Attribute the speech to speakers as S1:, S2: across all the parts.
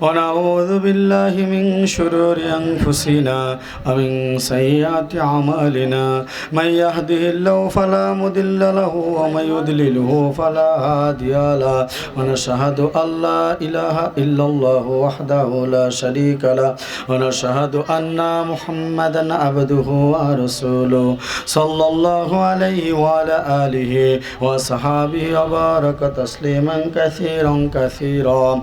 S1: ونعوذ بالله من شرور أنفسنا ومن سيئات أعمالنا من يهده الله فلا مضل له ومن يضلله فلا هادي له ونشهد أن لا إله إلا الله وحده لا شريك له ونشهد أن محمدا عبده ورسوله صلى الله عليه وعلى آله وصحابه وبارك تسليما كثيرا كثيرا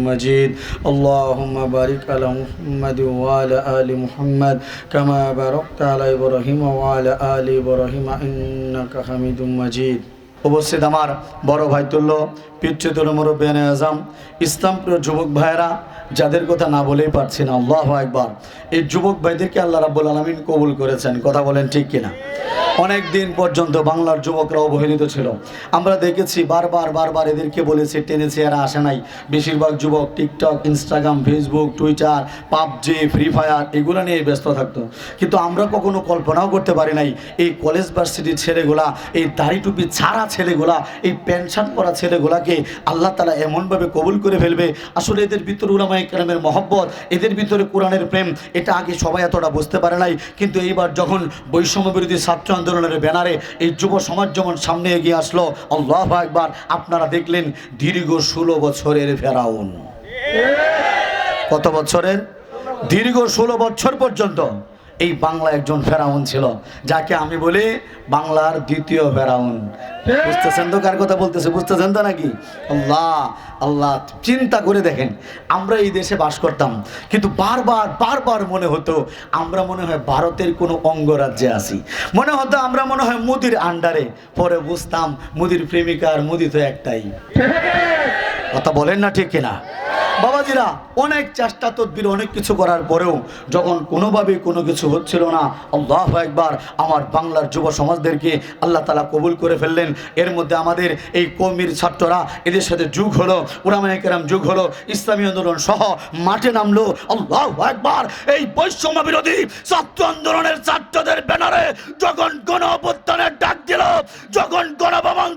S1: مجيد اللهم بارك على محمد وعلى ال محمد كما باركت على ابراهيم وعلى ال ابراهيم انك حميد مجيد উপস্থিত আমার বড় ভাই তুল্য পিচ্ছিতুল মুরব্বিয়ান আজম ইসলামপ্রিয় যুবক ভাইয়েরা যাদের কথা না বলেই পারছি না আল্লাহ একবার এই যুবক ভাইদেরকে আল্লাহ রাব্বুল আলমিন কবুল করেছেন কথা বলেন ঠিক কিনা অনেক দিন পর্যন্ত বাংলার যুবকরা অবহেলিত ছিল। আমরা দেখেছি বারবার বারবার এদেরকে বলেছি, টেনেছি, এরা আসে নাই। বেশিরভাগ যুবক TikTok, Instagram, Facebook, Twitter, PUBG, free fire, এগুলো নিয়ে ব্যস্ত থাকতো। কিন্তু আমরা কখনো কল্পনাও করতে পারি নাই, এই কলেজ ভার্সিটির ছেলেগুলা, এই দাড়ি টুপি ছাড়া ছেলেগুলা, এই শার্ট পরা ছেলেগুলাকে আল্লাহ তালা এমনভাবে কবুল করে ফেলবে। আসলে এদের ভিতরে উলামাই কেরামের মহব্বত, এদের ভিতরে কোরআনের প্রেম, এটা আগে সবাই এতটা বুঝতে পারে নাই। কিন্তু এইবার যখন বৈষম্য বিরোধী ছাত্র আন্দোলনের ব্যানারে এই যুব সমাজ যেমন সামনে এগিয়ে আসলো, আল্লাহ একবার আপনারা দেখলেন দীর্ঘ ষোলো বছরের ফেরাউন। কত বছরের? দীর্ঘ ষোলো বছর পর্যন্ত। এই বাংলা একজন ফেরাউন ছিল যাকে আমি বলি বাংলার দ্বিতীয় ফেরাউন। বুঝতেছেন তো কার কথা বলতেছে? বুঝতেছেন তো নাকি? আল্লাহ আল্লাহ চিন্তা করে দেখেন আমরা এই দেশে বাস করতাম কিন্তু বারবার বারবার মনে হতো আমরা মনে হয় ভারতের কোনো অঙ্গরাজ্যে আছি। মনে হতো আমরা মনে হয় মুদির আন্ডারে পরে বুঝতাম মুদির প্রেমিকার মুদি তো একটাই। কথা বলেন না ঠিক কিনা? বাবাজিরা, অনেক চেষ্টা তদবির, অনেক কিছু করার পরেও যখন কোনোভাবে কোনো কিছু হচ্ছিল না, আল্লাহ একবার আমার বাংলার যুব সমাজদেরকে আল্লাহ তালা কবুল করে ফেললেন। এর মধ্যে আমাদের এই কৌমির ছাত্ররা, এদের সাথে যুগ হলো উরামায়কেরাম যুগ হলো, ইসলামী আন্দোলন সহ মাঠে নামলো। আল্লাহ একবার এই বৈষম্য বিরোধী ছাত্র আন্দোলনের ছাত্রদের ব্যানারে যখন গণ অভ্যুত্থানের ডাক দিল, যখন গণভবন